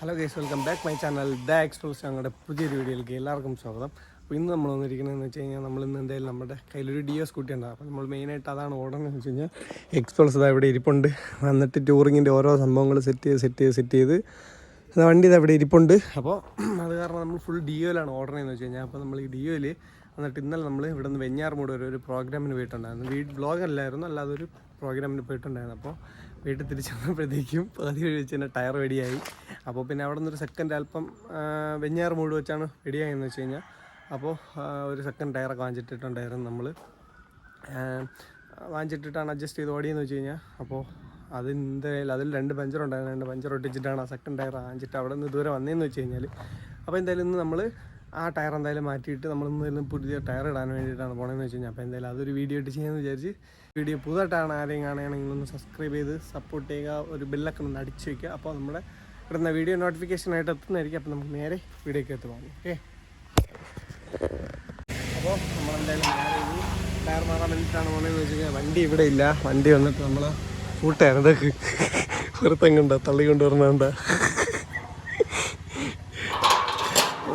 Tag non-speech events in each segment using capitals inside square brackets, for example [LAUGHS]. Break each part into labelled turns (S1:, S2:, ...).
S1: Hello guys welcome back my channel the explorers ഞങ്ങളുടെ പുതിയൊരു വീഡിയോയിലേക്ക് എല്ലാവർക്കും സ്വാഗതം. അപ്പോൾ ഇന്ന് നമ്മൾ വന്നിരിക്കുന്നതെന്ന് വെച്ച് കഴിഞ്ഞാൽ നമ്മൾ ഇന്ന് എന്തായാലും നമ്മുടെ കയ്യിലൊരു ഡി ഒ സ്കൂട്ടി ഉണ്ടാകും അപ്പോൾ നമ്മൾ മെയിനായിട്ട് അതാണ് ഓടണമെന്ന് വെച്ച് കഴിഞ്ഞാൽ എക്സ്പ്ലോസ് ഇതാ ഇവിടെ ഇരിപ്പുണ്ട്. വന്നിട്ട് ടൂറിങ്ങിന്റെ ഓരോ സംഭവങ്ങൾ സെറ്റ് ചെയ്ത് സെറ്റ് ചെയ്ത് സെറ്റ് ചെയ്ത് വണ്ടി ഇത് അവിടെ ഇരിപ്പുണ്ട്. അപ്പോൾ അത് കാരണം നമ്മൾ ഫുൾ ഡി ഓർഡർ ചെയ്യുന്നത് വെച്ച് കഴിഞ്ഞാൽ അപ്പോൾ നമ്മൾ ഈ ഡി ഒയിൽ എന്നിട്ട് ഇന്നലെ നമ്മൾ ഇവിടെ നിന്ന് വെഞ്ഞാറുമൂട് ഒരു ഒരു പ്രോഗ്രാമിന് പോയിട്ടുണ്ടായിരുന്നു. വീട് ബ്ലോഗ് അല്ലായിരുന്നു അല്ലാതെ ഒരു പ്രോഗ്രാമിന് പോയിട്ടുണ്ടായിരുന്നു. അപ്പോൾ വീട്ടിൽ തിരിച്ചു വന്നപ്പോഴത്തേക്കും [LAUGHS] പകുതി വഴി വെച്ച് തന്നെ ടയർ വെടിയായി അപ്പോൾ പിന്നെ അവിടെ നിന്നൊരു സെക്കൻഡ് അല്പം വെഞ്ഞാറ് മൂട് വെച്ചാണ് വെടിയായെന്ന് വെച്ച് കഴിഞ്ഞാൽ. അപ്പോൾ ഒരു സെക്കൻഡ് ടയറൊക്കെ വാങ്ങിച്ചിട്ടിട്ടുണ്ടായിരുന്നു നമ്മൾ വാങ്ങിച്ചിട്ടിട്ടാണ് അഡ്ജസ്റ്റ് ചെയ്ത് ഓടിയെന്ന് വെച്ച് കഴിഞ്ഞാൽ. അപ്പോൾ അതിന്റെ അതിൽ രണ്ട് പഞ്ചർ ഉണ്ടായിരുന്നു. രണ്ട് പഞ്ചർ ഒട്ടിച്ചിട്ടാണ് ആ സെക്കൻഡ് ടയർ വാങ്ങിച്ചിട്ട് അവിടെ നിന്ന് ദൂരെ വന്നതെന്ന് വെച്ച് കഴിഞ്ഞാൽ അപ്പോൾ എന്തായാലും ഇന്ന് നമ്മൾ ആ ടയർ എന്തായാലും മാറ്റിയിട്ട് നമ്മൾ എന്തായാലും പുതിയ ടയർ ഇടാൻ വേണ്ടിയിട്ടാണ് പോണെന്ന് വെച്ച് കഴിഞ്ഞാൽ അപ്പോൾ എന്തായാലും അതൊരു വീഡിയോ ഇട്ട് ചെയ്യാമെന്ന് വിചാരിച്ച് വീഡിയോ പുതുതായിട്ടാണ് ആരെയും കാണുകയാണെങ്കിൽ ഒന്ന് സബ്സ്ക്രൈബ് ചെയ്ത് സപ്പോർട്ട് ചെയ്യുക. ഒരു ബെല്ലൊക്കെ ഒന്ന് അടിച്ചു വയ്ക്കുക അപ്പോൾ നമ്മുടെ ഇടുന്ന വീഡിയോ നോട്ടിഫിക്കേഷനായിട്ട് എത്തുന്നതായിരിക്കും. അപ്പോൾ നമുക്ക് നേരെ വീഡിയോക്ക് എത്തുവാണ്. ഓക്കെ അപ്പോൾ നമ്മൾ എന്തായാലും ടയർ മാറാൻ വേണ്ടിയിട്ടാണ് പോകണമെന്ന് വെച്ച് കഴിഞ്ഞാൽ വണ്ടി ഇവിടെ ഇല്ല. വണ്ടി വന്നിട്ട് നമ്മൾ കൂട്ടുകാരതൊക്കെ പുറത്തെങ്ങുണ്ടോ തള്ളി കൊണ്ടുവരണണ്ട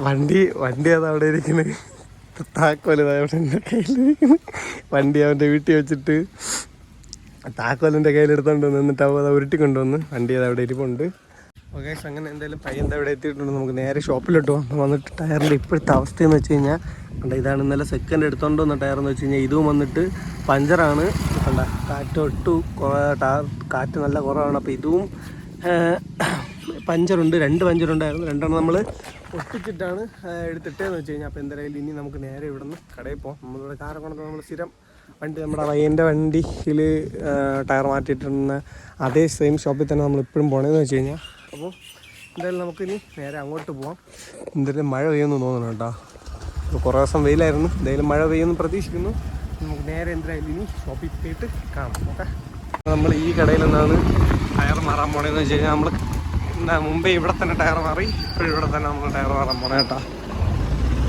S1: വണ്ടി വണ്ടി അത് അവിടെ ഇരിക്കുന്നത് താക്കോൽ അവിടെ കയ്യിലിരിക്കുന്നു വണ്ടി അവന്റെ വീട്ടിൽ വെച്ചിട്ട് താക്കോലിന്റെ കയ്യിലെടുത്തോണ്ട് വന്ന് എന്നിട്ട് അവ ഉരുട്ടി കൊണ്ടുവന്ന് വണ്ടി അത് അവിടെ ഇരിപ്പുണ്ട്. ഓക്കെ അങ്ങനെ എന്തായാലും പയ്യൻ അവിടെ എത്തിയിട്ടുണ്ട്. നമുക്ക് നേരെ ഷോപ്പിലിട്ട് പോകാം വന്നിട്ട് ടയറിന്റെ ഇപ്പോഴത്തെ അവസ്ഥ എന്ന് വെച്ച് കഴിഞ്ഞാൽ കണ്ട ഇതാണ് ഇന്നലെ സെക്കൻഡ് എടുത്തോണ്ട് വന്ന ടയർ എന്ന് വെച്ച് കഴിഞ്ഞാൽ ഇതും വന്നിട്ട് പഞ്ചറാണ്. കണ്ട കാറ്റ് ഒട്ടു കുറേ ടയർ കാറ്റ് നല്ല കുറവാണ്. അപ്പോൾ ഇതും പഞ്ചറുണ്ട് രണ്ട് പഞ്ചറുണ്ടായിരുന്നു. രണ്ടെണ്ണം നമ്മൾ ഒട്ടിച്ചിട്ടാണ് എടുത്തിട്ടേ എടുത്തിട്ടേന്ന് വെച്ച് കഴിഞ്ഞാൽ അപ്പോൾ എന്തായാലും ഇനി നമുക്ക് നേരെ ഇവിടെ നിന്ന് കടയിൽ പോകാം നമ്മളിവിടെ കാരക്കുളത്ത് നമ്മൾ സ്ഥിരം വണ്ടി നമ്മുടെ വയ്യന്റെ വണ്ടിയിൽ ടയർ മാറ്റിയിട്ടിരുന്ന അതേ സെയിം ഷോപ്പിൽ തന്നെ നമ്മൾ ഇപ്പോഴും പോകണമെന്ന് വെച്ച് കഴിഞ്ഞാൽ അപ്പോൾ എന്തായാലും നമുക്കിനി നേരെ അങ്ങോട്ട് പോവാം. എന്തായാലും മഴ പെയ്യുമെന്ന് തോന്നുന്നു കേട്ടോ. കുറേ ദിവസം വെയിലായിരുന്നു. എന്തായാലും മഴ പെയ്യുമെന്ന് പ്രതീക്ഷിക്കുന്നു. നമുക്ക് നേരെ എന്തായാലും ഇനി ഷോപ്പിൽ പോയിട്ട് കാണാം. ഓക്കെ? നമ്മൾ ഈ കടയിൽ നിന്നാണ് ടയർ മാറാൻ പോണേന്ന് വെച്ച് കഴിഞ്ഞാൽ നമ്മൾ മുമ്പേ ഇവിടെ തന്നെ ടയർ മാറി ഇപ്പോഴും ഇവിടെ തന്നെ നമ്മൾ ടയർ മാറാൻ പോണേ കേട്ടോ.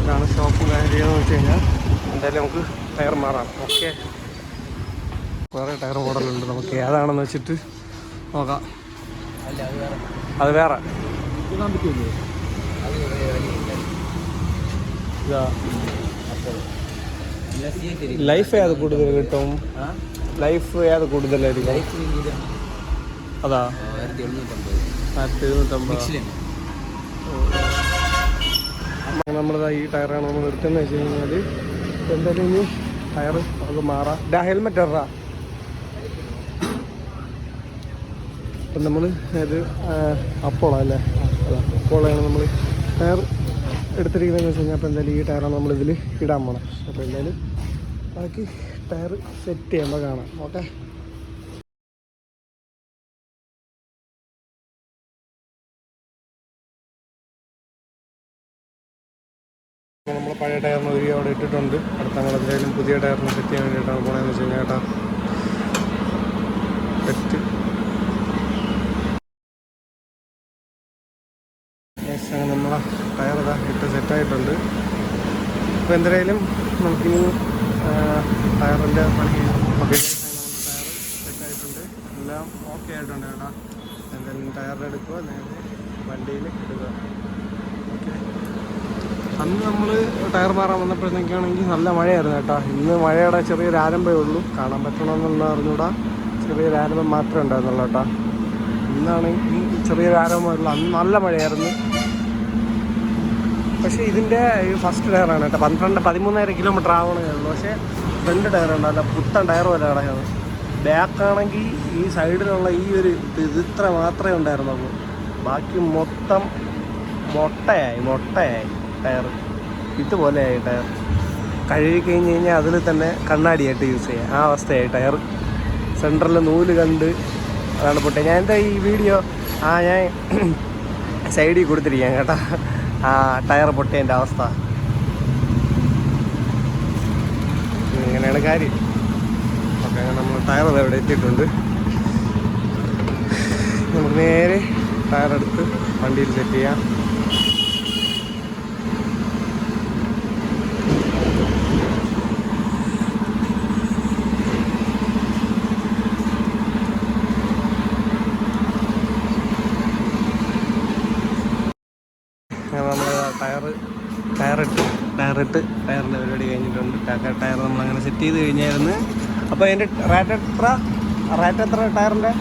S1: ഇതാണ് ഷോപ്പും കാര്യമെന്ന് വെച്ച് കഴിഞ്ഞാൽ എന്തായാലും നമുക്ക് ടയർ മാറാം. ഓക്കെ. കുറേ ടയർ മോഡലുണ്ട് നമുക്ക്. ഏതാണെന്ന് വെച്ചിട്ട് നോക്കാം. അത് വേറെ. ലൈഫ് ഏത് കൂടുതൽ കിട്ടും? ലൈഫ് ഏത് കൂടുതലായിരിക്കും? അതാ. ആയിരത്തി എഴുന്നൂറ്റമ്പത്. നമ്മളിതാ ഈ ടയറാണ് നമ്മൾ എടുക്കുന്നത് വെച്ച് കഴിഞ്ഞാൽ എന്തായാലും ഇനി ടയർ നമുക്ക് മാറാം. ഡാ ഹെൽമെറ്റ് ഇടാ അപ്പം നമ്മൾ ഇത് അപ്പോളാ അല്ലേ? അതാ അപ്പോളാണ് നമ്മൾ ടയർ എടുത്തിരിക്കുന്നതെന്ന് വെച്ച് കഴിഞ്ഞാൽ അപ്പോൾ എന്തായാലും ഈ ടയറാണ് നമ്മൾ ഇതിൽ ഇടാൻ പോണം. അപ്പോൾ എന്തായാലും ബാക്കി ടയർ സെറ്റ് ചെയ്യുമ്പോൾ കാണാം. ഓക്കെ? നമ്മൾ പഴയ ടയറിന് ഒരു അവിടെ ഇട്ടിട്ടുണ്ട്. അടുത്ത എന്തായാലും പുതിയ ടയറിന് സെറ്റ് ചെയ്യാൻ വേണ്ടിയിട്ടാണ് പോണതെന്ന് വെച്ച് കഴിഞ്ഞാൽ കേട്ടോ സെറ്റ്. അങ്ങനെ നമ്മളെ ടയർ ഇതാ ഇട്ട് സെറ്റായിട്ടുണ്ട് അപ്പോൾ എന്തായാലും നമുക്കിനി ടയറിന്റെ പണി ടയർ സെറ്റായിട്ടുണ്ട് എല്ലാം ഓക്കെ ആയിട്ടുണ്ട് കേട്ടോ എന്തായാലും ടയർ എടുക്കുക നേരെ വണ്ടിയിൽ ഇടുക. അന്ന് നമ്മൾ ടയർ മാറാൻ വന്നപ്പോഴത്തേക്കാണെങ്കിൽ നല്ല മഴയായിരുന്നു കേട്ടോ. ഇന്ന് മഴയുടെ ചെറിയൊരു ആരംഭമേ ഉള്ളൂ. കാണാൻ പറ്റണമെന്നുള്ള അറിഞ്ഞൂടാ. ചെറിയൊരു ആരംഭം മാത്രമേ ഉണ്ടായിരുന്നുള്ളൂ കേട്ടോ. ഇന്നാണ് ഈ ചെറിയൊരു ആരംഭമായിരുന്നു അന്ന് നല്ല മഴയായിരുന്നു. പക്ഷേ ഇതിന്റെ ഫസ്റ്റ് ടയറാണ് കേട്ടോ. പന്ത്രണ്ട് പതിമൂന്നായിരം കിലോമീറ്റർ ആവണേ ഉള്ളൂ. പക്ഷേ ഫ്രണ്ട് ടയർ ഉണ്ടല്ല പുത്തൻ ടയർ പോലെ കിടക്കുന്നത് ബാക്കാണെങ്കിൽ ഈ സൈഡിലുള്ള ഈ ഒരു ഇത് ഇത്ര മാത്രമേ ഉണ്ടായിരുന്നുള്ളൂ. ബാക്കി മൊത്തം മൊട്ടയായി മൊട്ടയായി. Tyre ഇതുപോലെയായി tyre. കഴുകി കഴിഞ്ഞ് കഴിഞ്ഞാൽ അതിൽ തന്നെ കണ്ണാടിയായിട്ട് യൂസ് ചെയ്യാം. ആ അവസ്ഥയായി ടയർ. സെന്ററിൽ നൂൽ കണ്ട് അതാണ് പൊട്ടെ ഞാൻ എന്താ ഈ വീഡിയോ ആ ഞാൻ [CLEARS THROAT] സൈഡിൽ കൊടുത്തിരിക്കാം കേട്ടോ. ആ ടയർ പൊട്ടിയതിന്റെ അവസ്ഥ. ഇങ്ങനെയാണ് കാര്യം. ഓക്കെ നമ്മൾ ടയർ അവിടെ എത്തിയിട്ടുണ്ട്. നമുക്ക് നേരെ ടയർ എടുത്ത് വണ്ടിയിൽ സെറ്റ് ചെയ്യാം ടയർ ടയറിട്ട് ടയറിന്റെ പരിപാടി കഴിഞ്ഞിട്ടുണ്ട്. ടയർ നമ്മളങ്ങനെ സെറ്റ് ചെയ്ത് കഴിഞ്ഞായിരുന്നു. അപ്പോൾ അതിന്റെ റേറ്റ് എത്ര? റേറ്റ് എത്ര ടയറിന്റെ?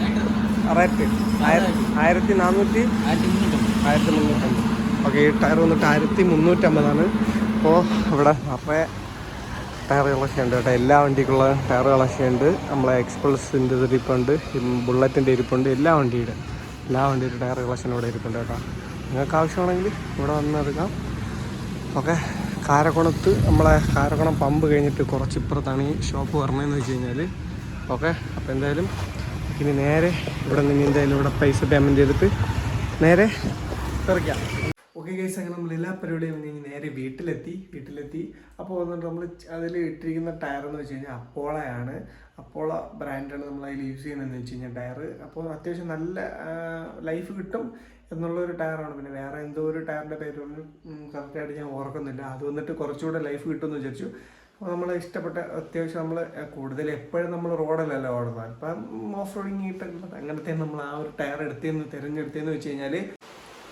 S1: റേറ്റ് ആയിരത്തി നാനൂറ്റി ആയിരത്തി മുന്നൂറ്റമ്പത് ഓക്കെ ഈ ടയർ വന്നിട്ട് ആയിരത്തി മുന്നൂറ്റമ്പതാണ് അപ്പോൾ ഇവിടെ നിറയെ ടയർ കളക്ഷൻ ഉണ്ട് കേട്ടോ. എല്ലാ വണ്ടിക്കുള്ള ടയർ കളക്ഷൻ ഉണ്ട്. നമ്മളെ എക്സ്പ്രസിന്റെ ഇരിപ്പുണ്ട്. ബുള്ളറ്റിന്റെ ഇരിപ്പുണ്ട്. എല്ലാ വണ്ടിയുടെ എല്ലാ വണ്ടിയുടെ ടയർ കളക്ഷൻ ഇവിടെ ഇരിപ്പുണ്ട് കേട്ടോ. നിങ്ങൾക്ക് ആവശ്യമാണെങ്കിൽ ഇവിടെ വന്ന് എടുക്കാം. ഓക്കെ. കാരക്കുണത്ത് നമ്മളെ കാരക്കുണം പമ്പ് കഴിഞ്ഞിട്ട് കുറച്ച് ഇപ്പുറത്താണ് ഈ ഷോപ്പ് പറഞ്ഞതെന്ന് വെച്ച് കഴിഞ്ഞാൽ ഓക്കെ അപ്പോൾ എന്തായാലും ഇനി നേരെ ഇവിടെ നിന്ന് എന്തായാലും ഇവിടെ പൈസ പേയ്മെന്റ് ചെയ്തിട്ട് നേരെ ഇറക്കാം ഓക്കെ ഗൈസ് അങ്ങനെ നമ്മൾ എല്ലാ പരിപാടിയും കഴിഞ്ഞ് നേരെ വീട്ടിലെത്തി വീട്ടിലെത്തി. അപ്പോൾ വന്നിട്ട് നമ്മൾ അതിൽ ഇട്ടിരിക്കുന്ന ടയർ എന്ന് വെച്ച് കഴിഞ്ഞാൽ അപ്പോളയാണ് അപ്പോള ബ്രാൻഡാണ് നമ്മൾ അതിൽ യൂസ് ചെയ്യുന്നതെന്ന് വെച്ച് കഴിഞ്ഞാൽ ടയർ അപ്പോൾ അത്യാവശ്യം നല്ല ലൈഫ് കിട്ടും. എന്നുള്ള ഒരു ടയറാണ്. പിന്നെ വേറെ എന്തോ ഒരു ടയറിന്റെ പേരൊന്നും കറക്റ്റായിട്ട് ഞാൻ ഓർക്കുന്നില്ല. അത് വന്നിട്ട് കുറച്ചുകൂടെ ലൈഫ് കിട്ടുമെന്ന് വിചാരിച്ചു. അപ്പോൾ നമ്മൾ ഇഷ്ടപ്പെട്ട അത്യാവശ്യം നമ്മൾ കൂടുതൽ എപ്പോഴും നമ്മൾ റോഡിലല്ല ഓടുന്നത്. അപ്പം ഓഫ് റോഡിങ് കിട്ടുന്നത് അങ്ങനത്തെ നമ്മൾ ആ ഒരു ടയർ എടുത്തേന്ന് തിരഞ്ഞെടുത്തേന്ന് വെച്ച് കഴിഞ്ഞാൽ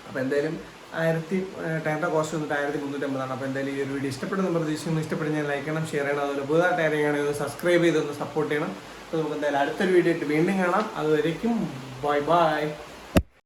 S1: അപ്പോൾ എന്തായാലും ആയിരത്തി ടയറിന്റെ കോസ്റ്റ് വന്നിട്ട് ആയിരത്തി മുന്നൂറ്റമ്പതാണ്. അപ്പോൾ എന്തായാലും ഈ ഒരു വീഡിയോ ഇഷ്ടപ്പെടുന്ന പ്രതീക്ഷിക്കുന്നു. ഇഷ്ടപ്പെടുന്ന ഞാൻ ലൈക്ക് ചെയ്യണം ഷെയർ ചെയ്യണം. അതുപോലെ പുതിയ ടയറിങ്ങാണെങ്കിൽ ഒന്ന് സബ്സ്ക്രൈബ് ചെയ്തൊന്ന് സപ്പോർട്ട് ചെയ്യണം. അപ്പോൾ നമുക്ക് എന്തായാലും അടുത്തൊരു വീഡിയോ ആയിട്ട് വീണ്ടും കാണാം. അതുവരേക്കും ബൈ ബൈ